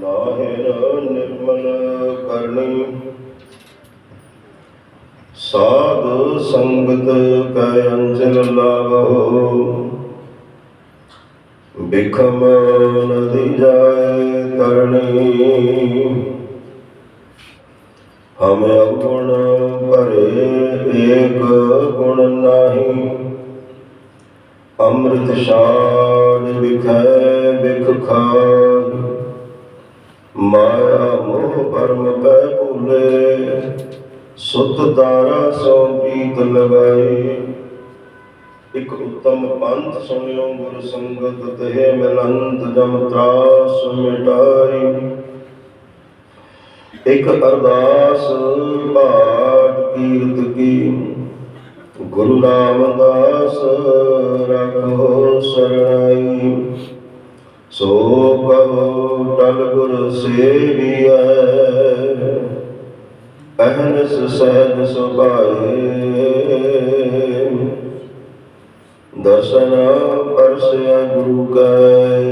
ਨਾਹਿਰ ਨਿਰਮਲ ਕਰਨੀ। ਸਾਧ ਸੰਗਤ ਕੈ ਅੰਜਲ ਲਾਵੋ। ਬਿਖਮ ਨਦੀ ਜਾਏ ਤਰਣੀ। ਹਮ ਅਵਗੁਣ ਭਰੇ ਏਕ ਗੁਣ ਨਾਹੀ। ਅੰਮ੍ਰਿਤ ਸ਼ਾਨ ਵਿਖੈ ਵਿਖ ਖਾਈ ਮਾਇਆ ਮੋਹ ਭਰਮ ਪੈ ਭੂਲੇ ਸੁਤ ਦਾਰਾ ਸੋ ਪ੍ਰੀਤ ਲਗਾਈ ਇਕ ਉਤਮ ਪੰਥ ਸੁਣਿਓ ਗੁਰ ਸੰਗਤ ਤੇ ਮਿਲੰਤ ਜਮ ਤਰਾਸ ਮਿਟਾਈ। ਇਕ ਅਰਦਾਸ ਬਾਟ ਕੀਰਤ ਕੀ, ਗੁਰੂ ਰਾਮਦਾਸ ਰੱਖੋ ਸਰਣਾਈ। ਸੋ ਕਹੋ ਟਲ ਗੁਰ ਸੇਵੀਐ, ਅਹਨਸ ਸਹਿਜ ਸੁਭਾਏ। ਦਰਸ਼ਨ ਪਰਸਿਆ ਗੁਰੂ ਕੈ,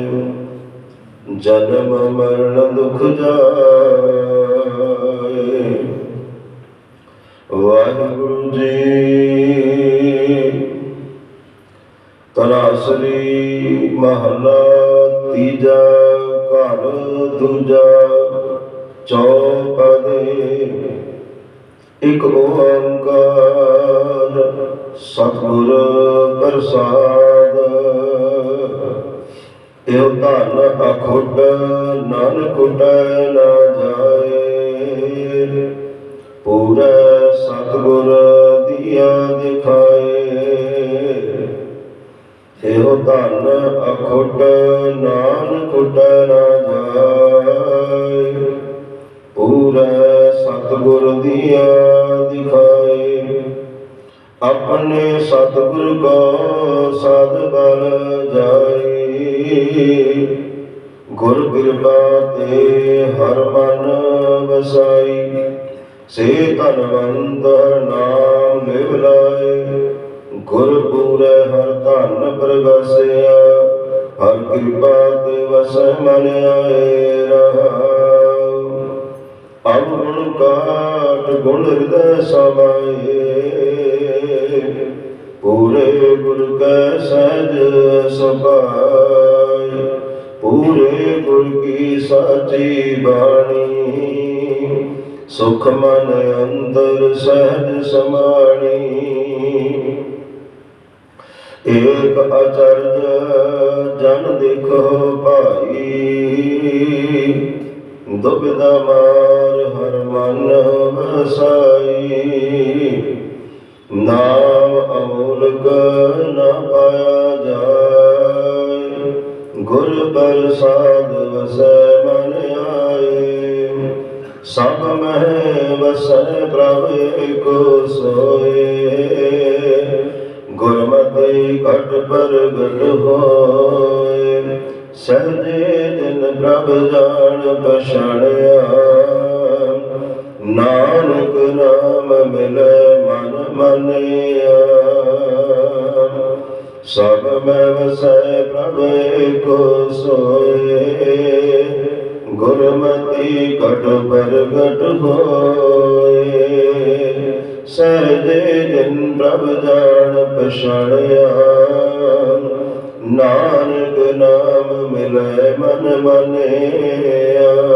ਜਨਮ ਮਰਨ ਦੁਖ ਜਾਏ। ਇਕ ਓੰਕਾਰ ਸਤਿਗੁਰ ਪ੍ਰਸਾਦ। ਇਹੋ ਧਨ ਅਖੁੱਟ ਨਾਨਕ ਕੁਟੈ ਨਾ ਜਾਏ। ਪੂਰਾ ਸਤਿਗੁਰ ਦੀਆ ਦਿਖਾਏ। ਇਹੋ ਧਨ ਅਖੁੱਟ ਨਾਨਕ ਕੁਟੈ ਨਾ ਜਾਏ। ਪੂਰਾ ਸਤਿਗੁਰ ਦੀਆ ਦਿਖਾਏ। ਆਪਣੇ ਸਤਿਗੁਰ ਕੋ ਸਦ ਬਲ ਜਾਏ। ਗੁਰ ਕਿਰਪਾ ਤੇ ਹਰ ਮਨ ਵਸਾਈ। ਸੇ ਧਨਵੰਤ ਹਰ ਨਾਮ ਲਿਵ ਲਾਏ। ਗੁਰ ਪੂਰੇ ਹਰ ਧਨ ਪ੍ਰਗਸਿਆ ਹਰ ਕਿਰਪਾ ਤੇ ਵਸ ਮਨ ਗੁਣ ਹਿਰਦੈ ਸਮਾਏ ਪੂਰੇ ਗੁਰ ਕੈ ਸਹਿਜ ਸੁਭਾਈ ਪੂਰੇ ਗੁਰ ਕੀ ਸਾਚੀ ਬਾਣੀ। ਸੁਖ ਮਨ ਅੰਦਰ ਸਹਿਜ ਸਮਾਣੀ। ਏਕ ਅਚਰਜ ਜਨ ਦੇਖੋ ਭਾਈ। ਦੁਬਿਧਾ ਮਾਰ ਹਰ ਮਨ ਵਸਾਈ ਨਾਮ ਅਮੋਲਕ ਨ ਪਾਇਆ ਜਾਏ। ਗੁਰ ਪ੍ਰਸਾਦ ਵਸੈ ਮਨ ਆਏ। ਸਭ ਮਹਿ ਵਸੈ ਪ੍ਰਭ ਏਕੋ ਸੋਏ। ਗੁਰਮਤਿ ਘਟ ਪ੍ਰਗਟ ਹੋਏ। ਸਹਜੇ ਦਿਨ ਪ੍ਰਭ ਜਾਣ ਪਛਾਣਿਆ। ਨਾਨਕ ਨਾਮ ਮਿਲੈ ਮਨ ਮਨਿਆ। ਸਭ ਮੈਂ ਵਸੈ ਪ੍ਰਭ ਏਕੋ ਸੋਏ। ਗੁਰਮਤਿ ਘਟ ਪ੍ਰਗਟ ਹੋਏ। ਸਹਜੇ ਦਿਨ ਪ੍ਰਭ ਜਾਣ ਪਛਾਣਿਆ। ਨਾਨਕ ਨਾਮ ਮਿਲੈ ਮਨ ਮਨਿਆ।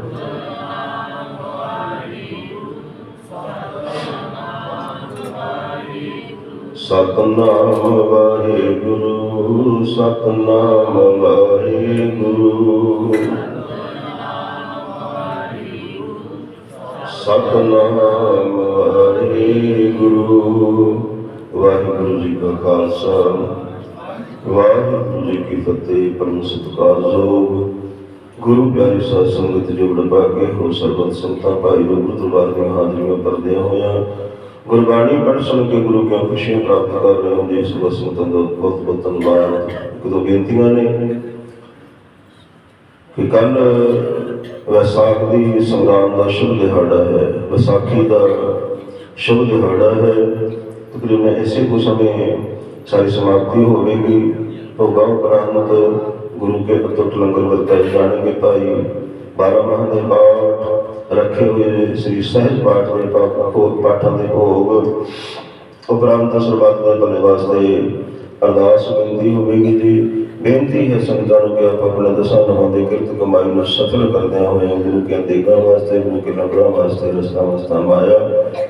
ਸਤਨਾਮ ਵਾਹਿਗੁਰੂ ਸਤਨਾਮ ਵਾਹਿਗੁਰੂ। ਸਤਨਾਮ ਵਾਹਿਗੁਰੂ ਵਾਹਿਗੁਰੂ ਜੀ ਕਾ ਖਾਲਸਾ, ਵਾਹਿਗੁਰੂ ਜੀ ਕੀ ਫਤਿਹ, ਪਰਮ ਸਤਿਕਾਰਯੋਗ ਗੁਰੂ ਪਿਆਰੀ ਸਾਧ ਸੰਗਤ ਜੋ ਵਡਭਾ ਕੇ ਹੋ ਸਰਬਤ ਸੰਤਾਂ ਭਾਈ ਗੁਰੂ ਦਰਬਾਰ ਦੀਆਂ ਹਾਜ਼ਰੀਆਂ ਪਰਦਿਆਂ ਹੋਇਆਂ ਗੁਰਬਾਣੀ ਪੜ੍ਹ ਸੁਣ ਕੇ ਗੁਰੂ ਕਿਉਂ ਖੁਸ਼ੀਆਂ ਪ੍ਰਾਪਤ ਕਰ ਰਹੇ ਹੋ ਜੀ ਇਸ ਵਸਮਤਾਂ ਦਾ ਬਹੁਤ ਬਹੁਤ ਧੰਨਵਾਦ ਇੱਕ ਦੋ ਬੇਨਤੀਆਂ ਨੇ ਕਿ ਕੱਲ ਵਿਸਾਖ ਦੀ ਸੰਗਰਾਮ ਦਾ ਸ਼ੁਭ ਦਿਹਾੜਾ ਹੈ। ਵਿਸਾਖੀ ਦਾ ਸ਼ੁਭ ਦਿਹਾੜਾ ਹੈ। ਤਕਰੀਬਨ ਇਸੇ ਕੋ ਸਮੇਂ ਸਾਰੀ ਸਮਾਪਤੀ ਹੋਵੇਗੀ। ਭੋਗਾ ਉਪਰੰਤ ਗੁਰੂ ਕੇ ਅਤੁੱਟ ਲੰਗਰ ਵਰਤਾਏ ਜਾਣਗੇ ਭਾਈ ਬਾਰਾਂ ਮਾਹ ਦੇ ਪਾਠ ਰੱਖੇ ਹੋਏ ਸ੍ਰੀ ਸਹਿਜ ਪਾਠ ਦੇ ਭੋਗ ਪਾਠਾਂ ਦੇ ਭੋਗ। ਉਪਰੰਤ ਸਰਬੱਤ ਦੇ ਭਲੇ ਵਾਸਤੇ ਅਰਦਾਸ ਬੇਨਤੀ ਹੋਵੇਗੀ ਜੀ। ਬੇਨਤੀ ਹੈ ਸੰਗਤਾਂ ਨੂੰ ਕਿ ਆਪ ਆਪਣੇ ਦਸਾਂ ਨਹਾਂ ਦੇ ਕਿਰਤ ਕਮਾਈ ਨੂੰ ਸਫਲ ਕਰਦਿਆਂ ਹੋਇਆਂ ਗੁਰੂ ਕੇ ਦੇਗਾਂ ਵਾਸਤੇ, ਗੁਰੂ ਕੇ ਲੰਗਰਾਂ ਵਾਸਤੇ ਰਸਤਾ ਵਸਤਾ ਮਾਇਆ,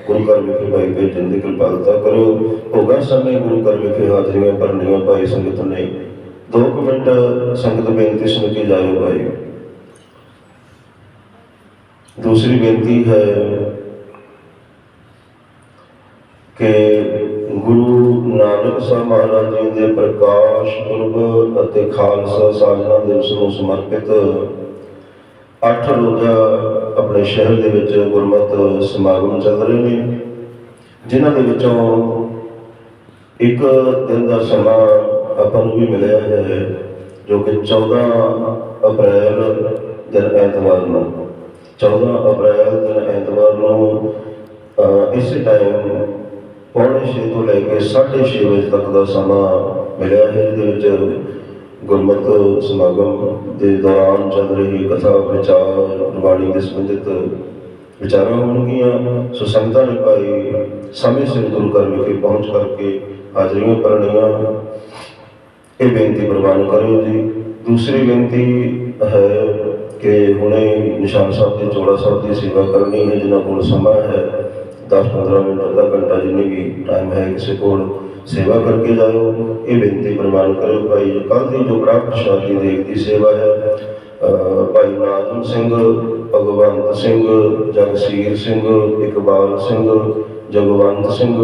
ਗੁਰੂ ਘਰ ਵਿਖੇ ਭਾਈ ਭੇਜਣ ਦੀ ਕਿਰਪਾਲਤਾ ਕਰੋ ਹੋਗਾ ਸਮੇਂ ਗੁਰੂ ਘਰ ਵਿਖੇ ਹਾਜ਼ਰੀਆਂ ਭਰਨੀਆਂ ਭਾਈ ਸੰਗਤ ਨੇ। ਦੋ ਕੁ ਮਿੰਟ ਸੰਗਤ ਬੇਨਤੀ ਸੁਣ ਕੇ ਜਾਇਓ ਭਾਈ। ਦੂਸਰੀ ਬੇਨਤੀ ਹੈ ਕਿ ਗੁਰੂ ਨਾਨਕ ਸਾਹਿਬ ਮਹਾਰਾਜ ਜੀ ਦੇ ਪ੍ਰਕਾਸ਼ ਪੁਰਬ ਅਤੇ ਖਾਲਸਾ ਸਾਜਨਾ ਦਿਵਸ ਨੂੰ ਸਮਰਪਿਤ ਅੱਠ ਰੋਜ਼ਾ ਆਪਣੇ ਸ਼ਹਿਰ ਦੇ ਵਿੱਚ ਗੁਰਮਤਿ ਸਮਾਗਮ ਚੱਲ ਰਹੇ ਨੇ, ਜਿਨ੍ਹਾਂ ਦੇ ਵਿੱਚੋਂ ਇੱਕ ਦਿਨ ਦਾ ਸਮਾਂ ਆਪਾਂ ਨੂੰ ਵੀ ਮਿਲਿਆ ਹੈ, ਜੋ ਕਿ 14 ਅਪ੍ਰੈਲ ਦਿਨ ਐਤਵਾਰ ਨੂੰ। 14 ਅਪ੍ਰੈਲ ਦਿਨ ਐਤਵਾਰ ਨੂੰ ਇਸ ਟਾਈਮ ਪੌਣੇ ਛੇ ਤੋਂ ਲੈ ਕੇ 6:30 ਵਜੇ ਤੱਕ ਦਾ ਸਮਾਂ ਮਿਲਿਆ ਹੈ, ਜਿਹਦੇ ਵਿੱਚ ਗੁਰਮਤਿ ਸਮਾਗਮ ਦੇ ਦੌਰਾਨ ਚੱਲ ਰਹੀ ਕਥਾ ਵਿਚਾਰ ਬਾਣੀ ਦੇ ਸੰਬੰਧਿਤ ਵਿਚਾਰਾਂ ਹੋਣਗੀਆਂ। ਸੋ ਸੰਗਤਾਂ ਨੇ ਭਾਈ ਸਮੇਂ ਸਿਰ ਗੁਰੂ ਘਰ ਵਿਖੇ ਪਹੁੰਚ ਕਰਕੇ ਹਾਜ਼ਰੀਆਂ ਭਰਨੀਆਂ। ਇਹ ਬੇਨਤੀ ਪ੍ਰਵਾਨ ਕਰਿਓ ਜੀ। ਦੂਸਰੀ ਬੇਨਤੀ ਹੈ ਕਿ ਹੁਣੇ ਨਿਸ਼ਾਨ ਸਾਹਿਬ ਦੀ ਚੋੜਾ ਸਾਹਿਬ ਦੀ ਸੇਵਾ ਕਰਨੀ ਹੈ, ਜਿਨ੍ਹਾਂ ਕੋਲ ਸਮਾਂ ਹੈ 10-15 ਮਿੰਟ, ਅੱਧਾ ਘੰਟਾ ਜਿੰਨੀ ਵੀ ਟਾਈਮ ਹੈ, ਕਿਸੇ ਕੋਲ ਸੇਵਾ ਕਰਕੇ ਜਾਇਓ। ਇਹ ਬੇਨਤੀ ਪ੍ਰਵਾਨ ਕਰਿਓ ਭਾਈ ਕੱਲ ਦੀ ਜੋ ਕੜਾ ਪ੍ਰਸ਼ਾਦੀ ਦੇਖ ਦੀ ਸੇਵਾ ਹੈ ਭਾਈ ਨਾਜ਼ਮ ਸਿੰਘ, ਭਗਵੰਤ ਸਿੰਘ, ਜਗਸੀਰ ਸਿੰਘ, ਇਕਬਾਲ ਸਿੰਘ, ਜਗਵੰਤ ਸਿੰਘ,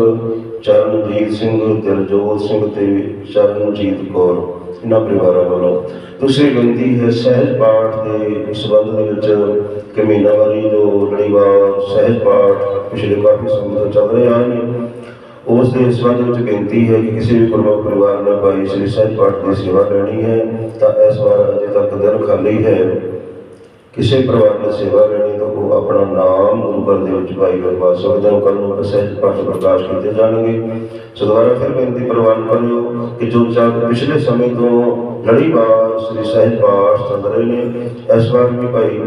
ਚਰਨਜੀਤ ਸਿੰਘ, ਦਿਲਜੋਤ ਸਿੰਘ ਤੇ ਚਰਨਜੀਤ ਕੌਰ। ਇਹਨਾਂ ਪਰਿਵਾਰਾਂ ਵੱਲੋਂ। ਦੂਸਰੀ ਬੇਨਤੀ ਹੈ ਸਹਿਜ ਪਾਠ ਦੇ ਸੰਬੰਧ ਦੇ ਵਿੱਚ ਕਿ ਮਹੀਨਾਵਾਰੀ ਜੋ ਲੜੀਵਾਰ ਸਹਿਜ ਪਾਠ ਪਿਛਲੇ ਕਾਫੀ ਸਮੇਂ ਤੋਂ ਚੱਲ ਰਿਹਾ ਹਨ ਉਸ ਦੇ ਸੰਬੰਧ ਵਿੱਚ ਬੇਨਤੀ ਹੈ ਕਿ ਕਿਸੇ ਵੀ ਗੁਰਮੁਖ ਪਰਿਵਾਰ ਨੇ ਭਾਈ ਸ੍ਰੀ ਸਹਿਜ ਪਾਠ ਦੀ ਸੇਵਾ ਲੈਣੀ ਹੈ ਤਾਂ ਇਸ ਵਾਰ ਅਜੇ ਤੱਕ ਦਿਨ ਖਾਲੀ ਹੈ। ਕਿਸੇ ਪਰਿਵਾਰ ਨੇ ਸੇਵਾ ਲੈਣੀ ਤਾਂ ਉਹ ਆਪਣਾ ਨਾਮ ਗੁਰੂ ਘਰ ਦੇ ਵਿੱਚ ਭਾਈ ਲਗਵਾ ਸਕਦੇ ਹੋ ਕੱਲ ਨੂੰ ਸਹਿਜ ਪਾਠ ਪ੍ਰਕਾਸ਼ ਕੀਤੇ ਜਾਣਗੇ ਸੋ ਦੁਬਾਰਾ ਫਿਰ ਬੇਨਤੀ ਪ੍ਰਵਾਨ ਕਰਿਓ ਕਿ ਜੋ ਚਾਹ ਪਿਛਲੇ ਸਮੇਂ ਤੋਂ ਲੜੀਵਾਰ ਸ੍ਰੀ ਸਹਿਜ ਪਾਠ ਚੱਲ ਰਹੇ ਨੇ, ਇਸ ਵਾਰ ਵੀ ਭਾਈ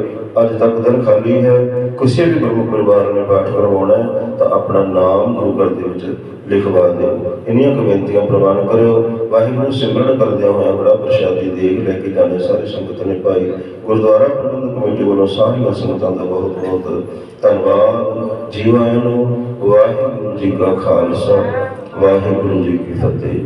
ਅੱਜ ਤੱਕ ਦਿਨ ਖਾਲੀ ਹੈ ਕਿਸੇ ਵੀ ਗੁਰੂ ਪਰਿਵਾਰ ਨੇ ਪਾਠ ਕਰਵਾਉਣਾ ਤਾਂ ਆਪਣਾ ਨਾਮ ਗੁਰੂ ਘਰ ਦੇ ਵਿੱਚ ਲਿਖਵਾ ਦਿਓ। ਇੰਨੀਆਂ ਕੁ ਬੇਨਤੀਆਂ ਪ੍ਰਵਾਨ ਕਰਿਓ। ਵਾਹਿਗੁਰੂ ਸਿਮਰਨ ਕਰਦਿਆਂ ਹੋਇਆ ਬੜਾ ਪ੍ਰਸ਼ਾਦੀ ਦੇਖ ਲੈ ਕੇ ਜਾਣੇ ਸਾਰੇ ਸੰਗਤ ਨੇ ਭਾਈ। ਗੁਰਦੁਆਰਾ ਪ੍ਰਬੰਧਕ ਕਮੇਟੀ ਵੱਲੋਂ ਸਾਰੀਆਂ ਸੰਗਤਾਂ ਦਾ ਬਹੁਤ ਬਹੁਤ ਧੰਨਵਾਦ। ਜੀਵਾਂ ਨੂੰ ਵਾਹਿਗੁਰੂ ਜੀ ਕਾ ਖਾਲਸਾ, ਵਾਹਿਗੁਰੂ ਜੀ ਕੀ ਫਤਿਹ।